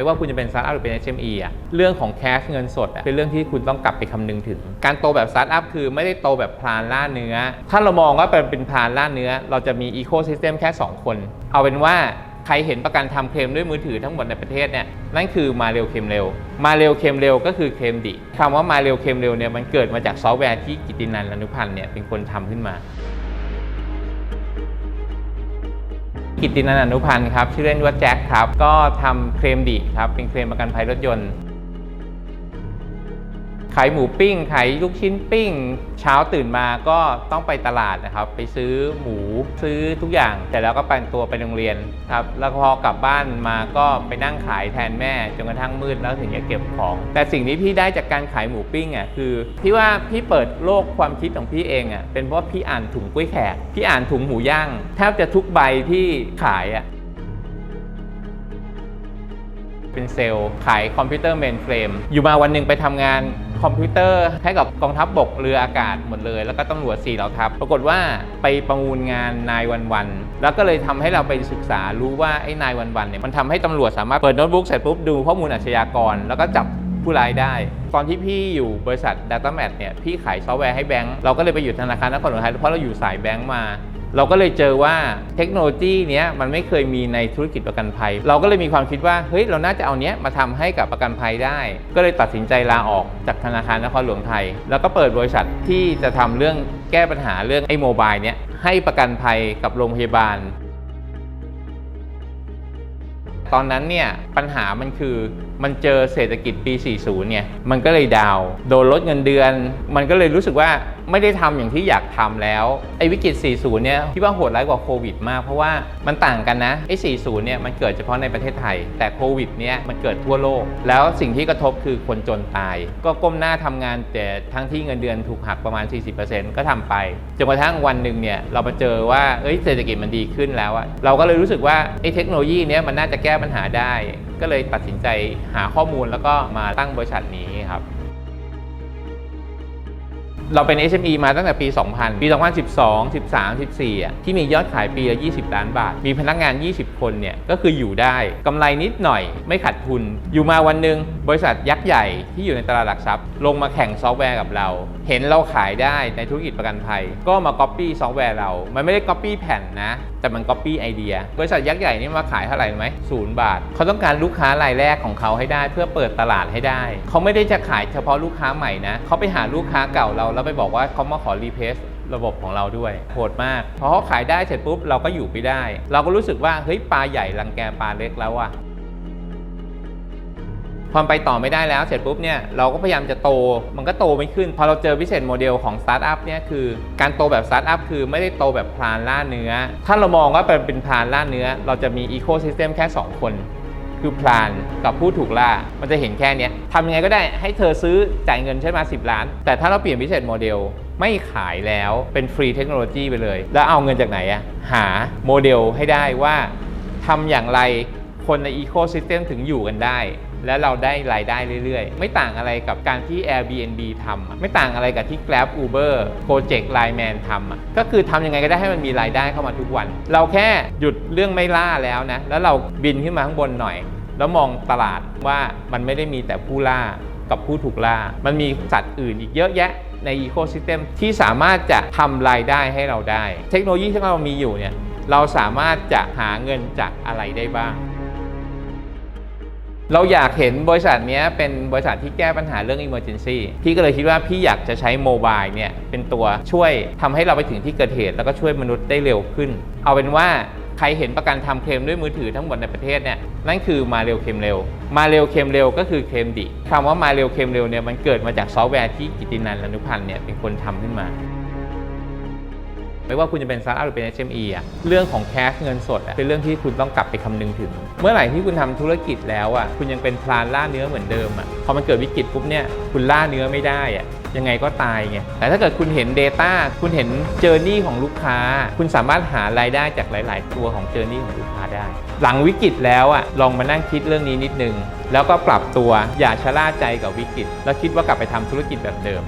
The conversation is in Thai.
ไม่ว่าคุณจะเป็นสตาร์ทอัพหรือเป็น SME อะเรื่องของแคชเงินสดอะเป็นเรื่องที่คุณต้องกลับไปคำนึงถึง การโตแบบสตาร์ทอัพคือไม่ได้โตแบบพลานล่าเนื้อ ถ้าเรามองว่าเป็นพลานล่าเนื้อ เราจะมีอีโคซิสเต็มแค่ 2 คน เอาเป็นว่าใครเห็นประกันทำเคลมด้วยมือถือทั้งหมดในประเทศเนี่ยนั่นคือมาเร็วเคลมเร็ว มาเร็วเคลมเร็วก็คือเคลมดีคำว่ามาเร็วเคลมเร็วเนี่ยมันเกิดมาจากซอฟต์แวร์ที่กิตินันท์อนุพันธ์เนี่ยเป็นคนทำขึ้นมา กิตตินันอนุพันธ์ครับ ชื่อเล่นว่าแจ็คครับ ก็ทำเคลมดีครับ เป็นเคลมประกันภัยรถยนต์ ขายหมูปิ้งขายลูกชิ้นปิ้ง เช้าตื่นมาก็ต้องไปตลาดนะครับ ไปซื้อหมูซื้อทุกอย่างแต่แล้วก็ไปตัวไปโรงเรียนครับแล้วพอกลับบ้านมาก็ไปนั่งขายแทนแม่จนกระทั่งมืดแล้วถึงจะเก็บของ แต่สิ่งที่พี่ได้จากการขายหมูปิ้งอะคือพี่ว่าพี่เปิดโลกความคิดของพี่เองอะเป็นเพราะพี่อ่านถุงกล้วยแขกพี่อ่านถุงหมูย่างแทบจะทุกใบที่ขายอะ เป็นเซลล์ขายคอมพิวเตอร์เมนเฟรมอยู่มาวันหนึ่งไปทำงานคอมพิวเตอร์ให้กับกองทัพบบกเรืออากาศหมดเลย แล้วก็ตำรวจ4เหล่าทัพปรากฏว่าไปประมูลงานนายวันวันแล้วก็เลยทำให้เราไปศึกษารู้ว่าไอ้นายวันวันเนี่ยมันทำให้ตำรวจสามารถเปิดโน้ตบุ๊กเสร็จปุ๊บดูข้อมูลอาชญากร แล้วก็จับผู้ร้ายได้ ตอนที่พี่อยู่บริษัท DataMat เนี่ยพี่ขายซอฟต์แวร์ให้แบงก์เราก็เลยไปอยู่ธนาคารนครหลวงไทยเพราะเราอยู่สายแบงก์มา เราก็เลยเจอว่าเทคโนโลยีเนี้ยมันไม่เคยมีในธุรกิจประกันภัย เราก็เลยมีความคิดว่าเฮ้ยเราน่าจะเอาเนี้ยมาทำให้กับประกันภัยได้ ก็เลยตัดสินใจลาออกจากธนาคารนครหลวงไทย แล้วก็เปิดบริษัทที่จะทำเรื่องแก้ปัญหาเรื่องไอ้โมบายเนี้ยให้ประกันภัยกับโรงพยาบาล ตอนนั้นเนี่ยปัญหามันคือ มันเจอเศรษฐกิจปี 40 เนี่ย มันก็เลยดาว โดนลดเงินเดือน มันก็เลยรู้สึกว่าไม่ได้ทำอย่างที่อยากทำแล้ว ไอ้วิกฤต 40 เนี่ยพี่ว่าโหดร้ายกว่าโควิดมาก เพราะว่ามันต่างกันนะ ไอ้ 40 เนี่ยมันเกิดเฉพาะในประเทศไทย แต่โควิดเนี่ยมันเกิดทั่วโลก แล้วสิ่งที่กระทบคือคนจนตาย ก็ก้มหน้าทำงานแต่ทั้งที่เงินเดือนถูกหักประมาณ 40%ก็ทำไป จนกระทั่งวันหนึ่งเนี่ยเรามาเจอว่าเอ้ยเศรษฐกิจมันดีขึ้นแล้วอะเราก็เลยรู้สึกว่าไอ้เทคโนโลยีเนี้ยมันน่าจะแก้ปัญหาได้ ก็เลยตัดสินใจหาข้อมูลแล้วก็มาตั้งบริษัทนี้ครับ เราเป็น SME มาตั้งแต่ปี 2000 ปี 2012 13 14อะที่มียอดขายปีละ 20 ล้านบาท มีพนักงาน 20 คนเนี่ยก็คืออยู่ได้กำไรนิดหน่อย ไม่ขาดทุน อยู่มาวันหนึ่งบริษัทยักษ์ใหญ่ที่อยู่ในตลาดหลักทรัพย์ ลงมาแข่งซอฟต์แวร์กับเรา เห็นเราขายได้ในธุรกิจประกันภัย ก็มา Copy ซอฟต์แวร์เรา มันไม่ได้ Copy แผ่นนะ แต่มัน Copy ไอเดีย บริษัทยักษ์ใหญ่นี่มาขายเท่าไหร่ไหมศูนย์บาท เขาต้องการลูกค้ารายแรกของเขาให้ได้ เพื่อเปิดตลาดให้ได้ เขาไม่ได้จะขายเฉพาะลูกค้าใหม่นะเขาไปหาลูกค้าเก่าเราแล้วไปบอกว่าเขามาขอรีเพสระบบของเราด้วยโหดมากพอเขาขายได้เสร็จปุ๊บเราก็อยู่ไปได้ เราก็รู้สึกว่าเฮ้ยปลาใหญ่รังแกปลาเล็กแล้วอะพอไปต่อไม่ได้แล้วเสร็จปุ๊บเนี่ยเราก็พยายามจะโตมันก็โตไม่ขึ้น พอเราเจอ business model ของสตาร์ทอัพเนี่ยคือการโตแบบสตาร์ทอัพคือไม่ได้โตแบบพลานล่าเนื้อ ถ้าเรามองว่าเป็นเป็นพลานล่าเนื้อ เราจะมีอีโคซิสเต็มแค่ 2 คน คือพลานกับผู้ถูกล่า มันจะเห็นแค่เนี้ยทำยังไงก็ได้ให้เธอซื้อจ่ายเงินใช่ไหม10 ล้าน แต่ถ้าเราเปลี่ยนพิเศษโมเดลไม่ขายแล้วเป็นฟรีเทคโนโลยีไปเลย แล้วเอาเงินจากไหนอะหาโมเดลให้ได้ว่าทำอย่างไรคนในอีโคซิสเต็มถึงอยู่กันได้ และเราได้รายได้เรื่อยๆ ไม่ต่างอะไรกับการที่ Airbnb ทำไม่ต่างอะไรกับที่ Grab Uber Project Line Man ทำก็คือทำยังไงก็ได้ให้มันมีรายได้เข้ามาทุกวัน เราแค่หยุดเรื่องไม่ล่าแล้วนะ แล้วเราบินขึ้นมาข้างบนหน่อย แล้วมองตลาดว่ามันไม่ได้มีแต่ผู้ล่ากับผู้ถูกล่า มันมีสัตว์อื่นอีกเยอะแยะในอีโคซิสเต็มที่สามารถจะทำรายได้ให้เราได้ เทคโนโลยีที่เรามีอยู่เนี่ยเราสามารถจะหาเงินจากอะไรได้บ้าง เราอยากเห็นบริษัทนี้เป็นบริษัทที่แก้ปัญหาเรื่อง Emergency พี่ก็เลยคิดว่าพี่อยากจะใช้โมบายเนี่ยเป็นตัวช่วยทำให้เราไปถึงที่เกิดเหตุ แล้วก็ช่วยมนุษย์ได้เร็วขึ้น เอาเป็นว่าใครเห็นประกันทำเคลมด้วยมือถือทั้งหมดในประเทศเนี่ยนั่นคือมาเร็วเคลมเร็ว มาเร็วเคลมเร็วก็คือเคลมดีคำว่ามาเร็วเคลมเร็วเนี่ยมันเกิดมาจากซอฟต์แวร์ที่กิตินันท์อนุพันธ์เนี่ยเป็นคนทำขึ้นมา ไม่ว่าคุณจะเป็นสตาร์ทอัพหรือเป็น SME อะเรื่องของแคชเงินสดอะเป็นเรื่องที่คุณต้องกลับไปคำนึงถึง เมื่อไหร่ที่คุณทำธุรกิจแล้วอะคุณยังเป็นพลานล่าเนื้อเหมือนเดิมอะพอมันเกิดวิกฤตปุ๊บเนี่ยคุณล่าเนื้อไม่ได้อะยังไงก็ตายไงแต่ถ้าเกิดคุณเห็น Data คุณเห็นเจอร์นี่ของลูกค้า คุณสามารถหารายได้จากหลาย ๆ ตัวของเจอร์นี่ของลูกค้าได้ หลังวิกฤตแล้วอะลองมานั่งคิดเรื่องนี้นิดนึงแล้วก็ปรับตัวอย่าชะล่าใจกับวิกฤต แล้วคิดว่ากลับไปทำธุรกิจแบบเดิม